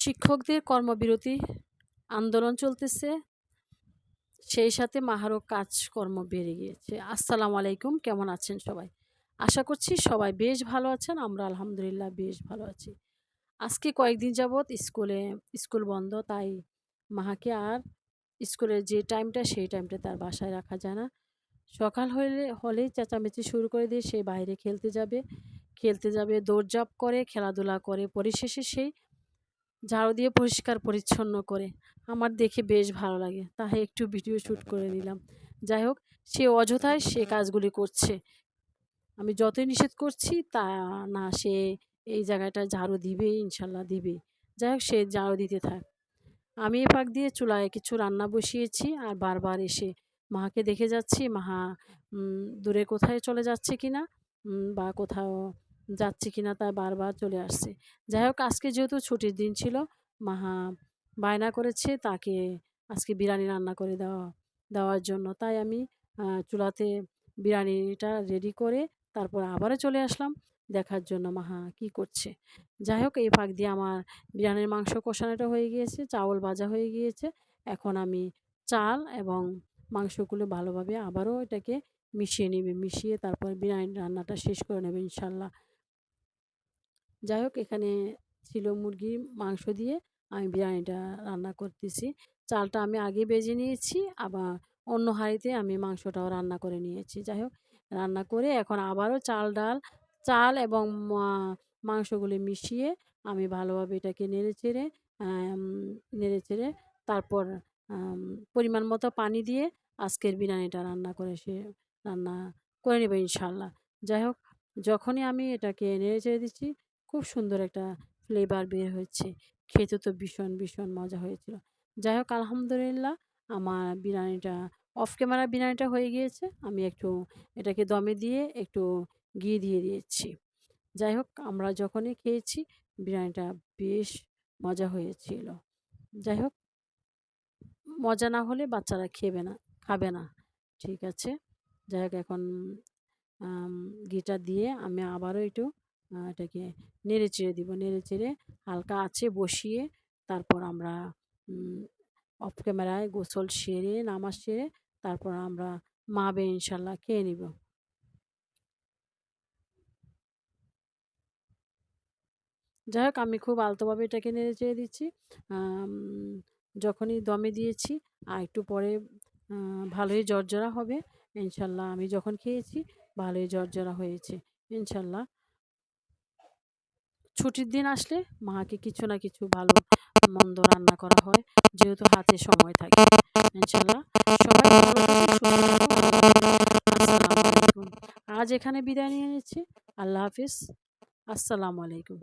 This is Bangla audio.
শিক্ষকদের কর্মবিরতি আন্দোলন চলতেছে। সেই সাথে মাহারও কাজকর্ম বেড়ে গিয়েছে। আসসালামু আলাইকুম, কেমন আছেন সবাই? আশা করছি সবাই বেশ ভালো আছেন, আমরা আলহামদুলিল্লাহ বেশ ভালো আছি। আজকে কয়েকদিন যাবৎ স্কুলে, স্কুল বন্ধ, তাই মাহাকে আর স্কুলের যে টাইমটা, সেই টাইমটা তার বাসায় রাখা যায় না। সকাল হলে হলেই চেঁচামেচি শুরু করে দিয়ে সে বাইরে খেলতে যাবে। খেলতে যাবে, দৌড়ঝাঁপ করে, খেলাধুলা করে, পরিশেষে সেই ঝাড়ু দিয়ে পরিষ্কার পরিচ্ছন্ন করে। আমার দেখে বেশ ভালো লাগে। তাই একটু ভিডিও শ্যুট করে নিলাম। যাই হোক, সে অযথায় সে কাজগুলি করছে। আমি যতই নিষেধ করছি, তা না, সে এই জায়গাটা ঝাড়ু দিবে, ইনশাল্লাহ দিবে। যাই হোক, সে ঝাড়ু দিতে থাক। আমি এ পাক দিয়ে চুলায় কিছু রান্না বসিয়েছি আর বারবার এসে মাকে দেখে যাচ্ছি মাহা দূরে কোথায় চলে যাচ্ছে কি না বা কোথাও যাচ্ছে কিনা তা বারবার চলে আসছে। যাই হোক আজকে যেহেতু ছুটির দিন ছিল, মাহা বায়না করেছে তাকে আজকে বিরিয়ানি রান্না করে দেওয়া, দেওয়ার জন্য। তাই আমি চুলাতে বিরিয়ানিটা রেডি করে তারপর আবারও চলে আসলাম দেখার জন্য মাহা কি করছে। যাই হোক এই ফাঁক দিয়ে আমার বিরিয়ানির মাংস কষানোটা হয়ে গিয়েছে, চাউল ভাজা হয়ে গিয়েছে। এখন আমি চাল এবং মাংসগুলো ভালোভাবে আবারও এটাকে মিশিয়ে নেবে, মিশিয়ে তারপর বিরিয়ানি রান্নাটা শেষ করে নেবে ইনশাল্লাহ। যাই হোক এখানে ছিল মুরগির মাংস দিয়ে আমি বিরিয়ানিটা রান্না করতেছি। চালটা আমি আগে বেজে নিয়েছি, আবার অন্য হাঁড়িতে আমি মাংসটাও রান্না করে নিয়েছি। যাই হোক রান্না করে এখন আবারও চাল, ডাল, চাল এবং মাংসগুলি মিশিয়ে আমি ভালোভাবে এটাকে নেড়ে চেড়ে নেড়ে চেড়ে তারপর পরিমাণ মতো পানি দিয়ে আজকের বিরিয়ানিটা রান্না করে সে, রান্না করে নেবে ইনশাল্লাহ। যাই হোক যখনই আমি এটাকে নেড়ে চেড়ে দিচ্ছি খুব সুন্দর একটা ফ্লেভার বের হয়েছে। খেতে তো ভীষণ ভীষণ মজা হয়েছিল। যাই হোক, আলহামদুলিল্লাহ আমার বিরিয়ানিটা অফ ক্যামেরা বিরিয়ানিটা হয়ে গিয়েছে। আমি একটু এটাকে দমে দিয়ে একটু ঘি দিয়ে দিয়েছি। যাই হোক, আমরা যখনই খেয়েছি, বিরিয়ানিটা বেশ মজা হয়েছিল। যাই হোক, মজা না হলে বাচ্চারা খেবে না, খাবে না। ঠিক আছে? যাই হোক, এখন ঘিটা দিয়ে আমি আবারও একটু এটাকে নেড়ে চেড়ে দিব। নেড়ে চেড়ে হালকা আছে বসিয়ে তারপর আমরা অফ ক্যামেরায় গোসল সেরে, নামাজ সেরে তারপর আমরা মা বে ইনশাল্লাহ খেয়ে নিব। যাই হোক, আমি খুব আলতোভাবে এটাকে নেড়ে চেড়ে দিচ্ছি। যখনই দমে দিয়েছি, আর একটু পরে ভালোই জর্জরা হবে। ইনশাল্লাহ আমি যখন খেয়েছি, ভালোই জর্জরা হয়েছে। ইনশাল্লাহ ছুটির দিন আসলে মাকে কিছু না কিছু ভালো মন্দ রান্না করা হয়, যেহেতু হাতে সময় থাকে। ইনশাল্লাহ সবাই আজ এখানে বিদায় নিয়ে নিচ্ছি। আল্লাহ হাফিজ। আসসালামু আলাইকুম।